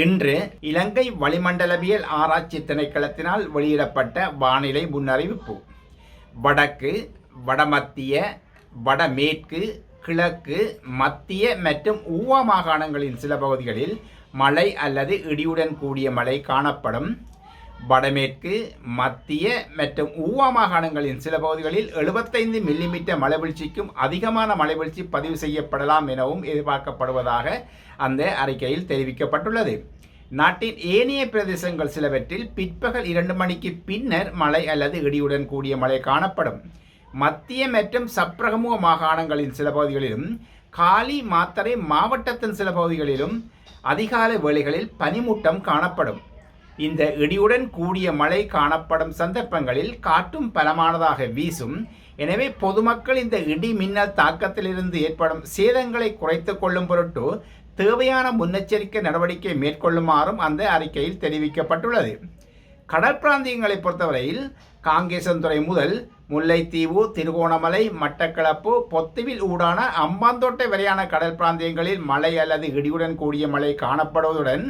இன்று இலங்கை வளிமண்டலவியல் ஆராய்ச்சி திணைக்களத்தினால் வெளியிடப்பட்ட வானிலை முன்னறிவிப்பு. வடக்கு வடமத்திய வடமேற்கு கிழக்கு மத்திய மற்றும் ஊவா மாகாணங்களின் சில பகுதிகளில் மழை அல்லது இடியுடன் கூடிய மழை காணப்படும். வடமேற்கு மத்திய மற்றும் ஊவா மாகாணங்களின் சில பகுதிகளில் 75 மில்லிமீட்டர் மழைவீழ்ச்சிக்கும் அதிகமான மழைவீழ்ச்சி பதிவு செய்யப்படலாம் எனவும் எதிர்பார்க்கப்படுவதாக அந்த அறிக்கையில் தெரிவிக்கப்பட்டுள்ளது. நாட்டின் ஏனைய பிரதேசங்கள் சிலவற்றில் பிற்பகல் இரண்டு மணிக்கு பின்னர் மழை அல்லது இடியுடன் கூடிய மழை காணப்படும். மத்திய மற்றும் சப்ரகமுக மாகாணங்களின் சில பகுதிகளிலும் காலி மாத்தரை மாவட்டத்தின் சில பகுதிகளிலும் அதிகாலை வேளைகளில் பனிமூட்டம் காணப்படும். இந்த இடியுடன் கூடிய மழை காணப்படும் சந்தர்ப்பங்களில் காற்றும் பலமானதாக வீசும். எனவே பொதுமக்கள் இந்த இடி மின்னல் தாக்கத்திலிருந்து ஏற்படும் சேதங்களை குறைத்து கொள்ளும் பொருட்டு தேவையான முன்னெச்சரிக்கை நடவடிக்கை மேற்கொள்ளுமாறும் அந்த அறிக்கையில் தெரிவிக்கப்பட்டுள்ளது. கடற்பிராந்தியங்களை பொறுத்தவரையில் காங்கேசன்துறை முதல் முல்லைத்தீவு திருகோணமலை மட்டக்களப்பு பொத்துவில் ஊடான அம்பாந்தோட்டை வரையான கடல் பிராந்தியங்களில் மழை அல்லது இடியுடன் கூடிய மழை காணப்படுவதுடன்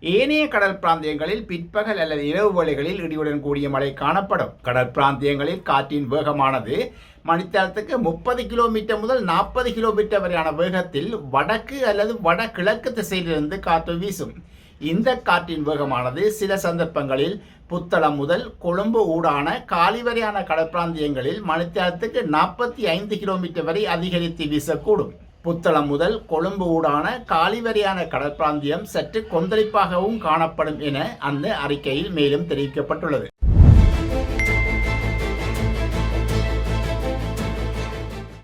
ஏனைய கடல் பிராந்தியங்களில் பிற்பகல் அல்லது இரவு வேளைகளில் இடியுடன் கூடிய மழை காணப்படும். கடற்பிராந்தியங்களில் காற்றின் வேகமானது மணித்தளத்துக்கு முப்பது கிலோமீட்டர் முதல் நாற்பது கிலோமீட்டர் வரையான வேகத்தில் வடக்கு அல்லது வடகிழக்கு திசையிலிருந்து காற்று வீசும். இந்த காற்றின் வேகமானது சில சந்தர்ப்பங்களில் புத்தளம் முதல் கொழும்பு ஊடான காலி வரையான கடற்பிராந்தியங்களில் மணித்தளத்துக்கு நாற்பத்தி ஐந்து கிலோமீட்டர் வரை அதிகரித்து வீசக்கூடும். புத்தளம் முதல் கொழும்பு ஊடான காலிவரியான கடற்பிராந்தியம் சற்று கொந்தளிப்பாகவும் காணப்படும் என அந்த அறிக்கையில் மேலும் தெரிவிக்கப்பட்டுள்ளது.